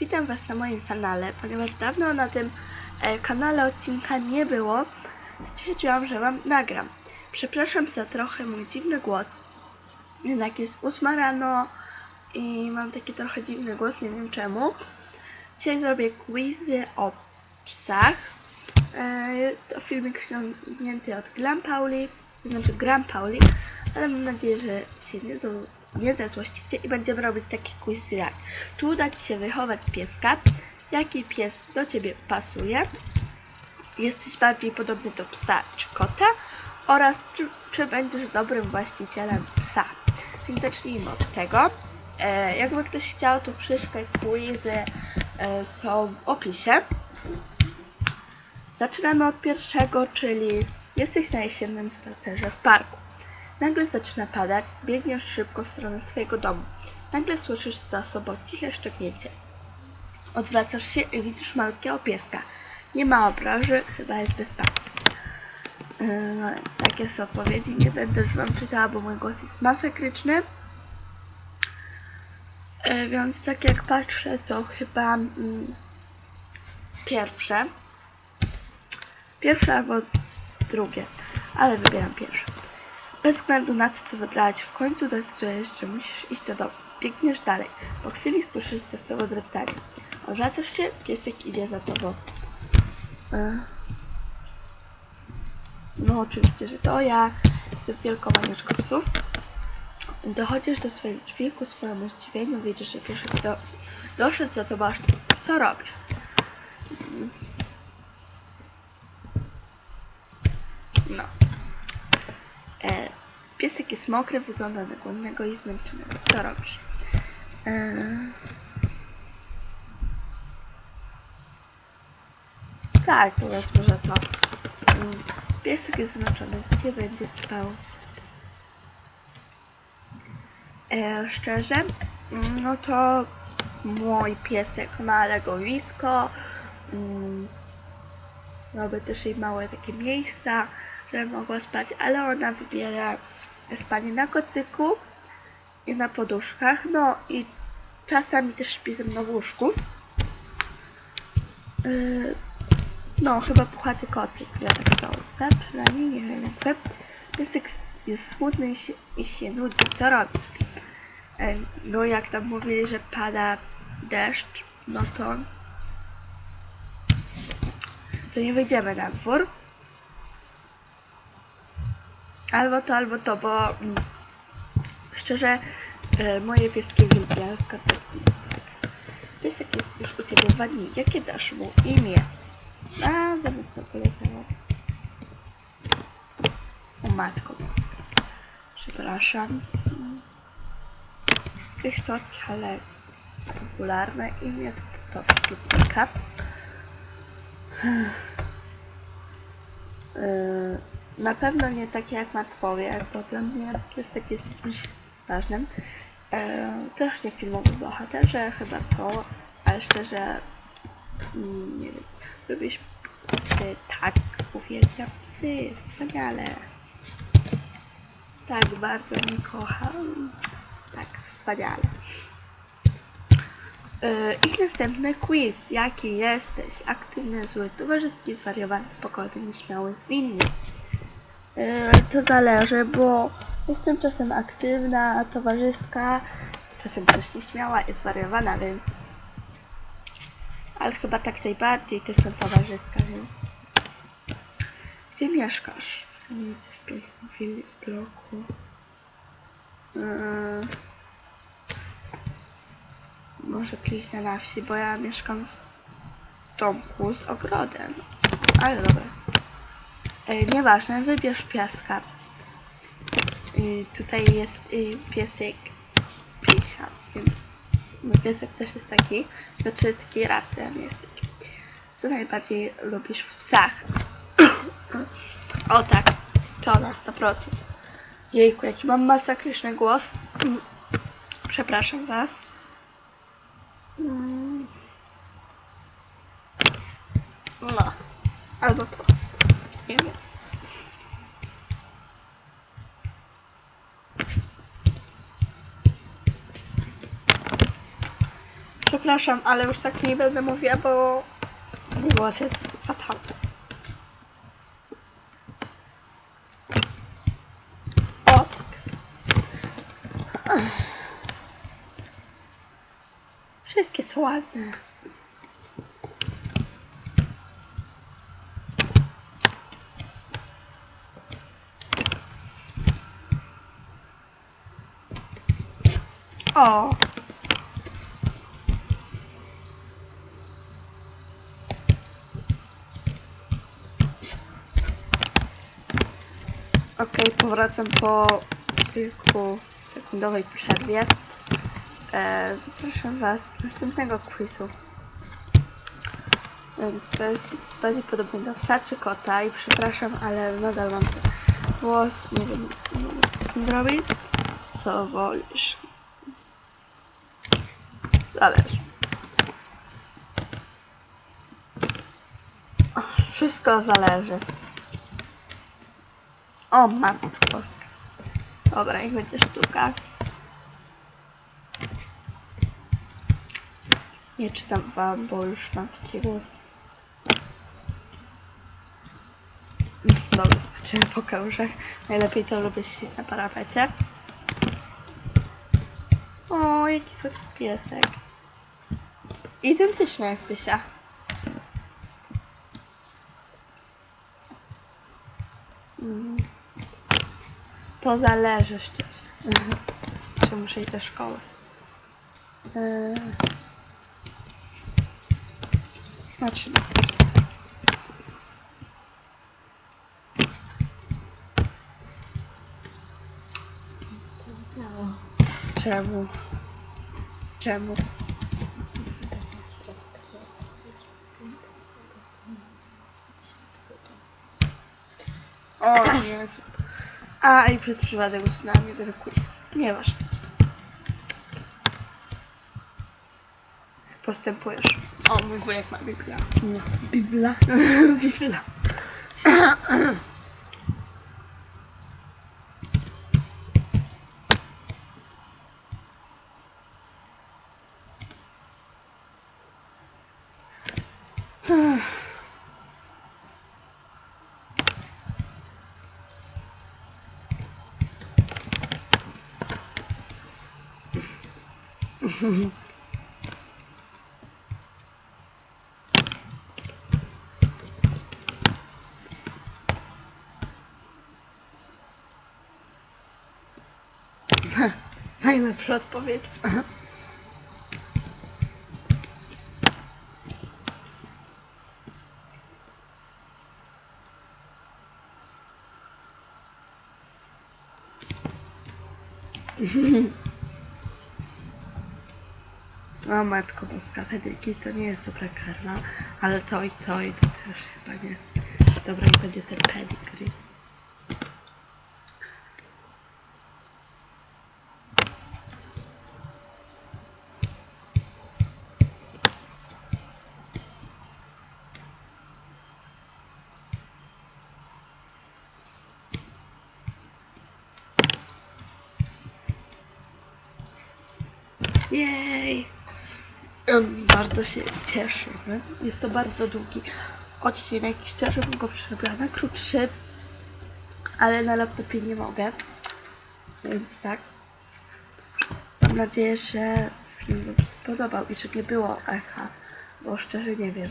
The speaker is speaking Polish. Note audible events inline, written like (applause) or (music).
Witam Was na moim kanale, ponieważ dawno na tym e, kanale odcinka nie było, stwierdziłam, że Wam nagram. Przepraszam za trochę mój dziwny głos. Jednak jest 8 rano i mam taki trochę dziwny głos, nie wiem czemu. Dzisiaj zrobię quizy o psach. E, jest to filmik ściągnięty od Glam Pauli, znaczy Gram Pauli, ale mam nadzieję, że się nie, zło- nie zezłościcie i będziemy robić takie quizy jak czy uda Ci się wychować pieska, jaki pies do Ciebie pasuje, jesteś bardziej podobny do psa czy kota oraz czy, czy będziesz dobrym właścicielem psa. Więc zacznijmy od tego. E, jakby ktoś chciał, to wszystkie quizy e, są w opisie. Zaczynamy od pierwszego, czyli jesteś na jesiennym spacerze w parku. Nagle zaczyna padać, biegniesz szybko w stronę swojego domu. Nagle słyszysz za sobą ciche szczeknięcie. Odwracasz się i widzisz malutkiego pieska. Nie ma obraży, chyba jest bez państwa. Yy, No więc jakie są odpowiedzi? Nie będę już wam czytała, bo mój głos jest masakryczny. Yy, Więc tak jak patrzę, to chyba mm, pierwsze. Pierwsze albo drugie, ale wybieram pierwsze. Bez względu na to, co wybrałaś, w końcu decydujesz, że musisz iść do domu. Biegniesz dalej. Po chwili słyszysz za sobą dreptanie. Odwracasz się, piesek idzie za tobą. E, No oczywiście, że to ja jestem wielką maniaczką psów. Dochodzisz do swoich drzwi, ku swojemu zdziwieniu widzisz, że piesek do, doszedł za tobą. Co robisz? No. E, piesek jest mokry, wygląda na głodnego i zmęczonego. Co robisz? E, tak, powiedzmy, że to. Piesek jest zmęczony. Gdzie będzie spał? E, szczerze, no to mój piesek ma legowisko. Mm, Robię też jej małe takie miejsca, żeby mogła spać, ale ona wybiera spanie na kocyku i na poduszkach, no i czasami też śpi ze mną w łóżku. Yy, no, chyba puchaty kocyk, ja tak sądzę, przynajmniej nie wiem jak wy. Piesek jest smutny i się, i się nudzi, co robi? No jak tam mówili, że pada deszcz, no to to nie wyjdziemy na dwór. Albo to, albo to, bo mm, szczerze e, moje pieski uwielbiają skarpetki. Piesek jest już u Ciebie dwa dni. Jakie dasz mu imię? A, zamiast to poleciało. O matko boska. Przepraszam. Jakieś słodkie, ale popularne imię to, klubnika. Yy, Na pewno nie takie jak Matwowie, bo dla mnie piesek jest czymś ważnym. Yy, Też nie filmowy bohaterze, chyba to, ale szczerze mm, nie wiem. Lubisz psy? Tak, uwielbiam psy, wspaniale. Tak, bardzo mnie kocham. Tak, wspaniale. Yy, I następny quiz. Jaki jesteś? Aktywny, zły, towarzyski, zwariowany, spokojny, nieśmiały, zwinny. Yy, to zależy, bo jestem czasem aktywna, towarzyska, czasem też nieśmiała i zwariowana, więc... Ale chyba tak najbardziej to jestem towarzyska, więc... Gdzie mieszkasz? Kamienicy w pięknym bloku. Yy... Może Pliźnia na wsi, bo ja mieszkam w domku z ogrodem. Ale dobra. E, nieważne, wybierz piaska. I tutaj jest y, piesek pisia, więc mój piesek też jest taki. Znaczy jest takiej rasy, a nie jest taki. Co najbardziej lubisz w psach? o tak, to na 100%. Jejku, jaki mam masakryczny głos. Przepraszam was. No, albo to. Nie wiem. Przepraszam, ale już tak nie będę mówiła, bo głos jest fatalny. O, tak. Wszystkie są ładne. O. Okej, powracam po kilkusekundowej przerwie. E, zapraszam Was z następnego quizu. Więc to jest bardziej podobne do psa czy kota i przepraszam, ale nadal mam głos, nie wiem, co zrobić. Co wolisz? Zależy. Wszystko zależy. O, matko boska. Dobra, niech będzie sztuka. Nie czytam wam, bo już mam głos. Dobra, skoczyłem po. Najlepiej to lubię siedzieć na parapecie. O, jaki słodki piesek. Identyczny jak Pysia. Mm. To zależy szczerze. Czy muszę iść do szkoły. Eee. No. Czemu? Czemu? O Jezu. A, i przez przypadek usunęłam jeden quiz. Nieważne. Postępujesz? O, mój wujek ma Biblia. Bibla. (laughs) Biblia. (laughs) (laughs) Najlepsza odpowiedź. (laughs) O matko boska, to nie jest dobra karma, ale to i to i to też chyba nie i będzie ten pedigree. Jej! On bardzo się cieszy. nie? Jest to bardzo długi odcinek i szczerze bym go przerobiła na krótszy, ale na laptopie nie mogę. Więc tak. Mam nadzieję, że film Wam się spodobał i że nie było echa, bo szczerze nie wiem.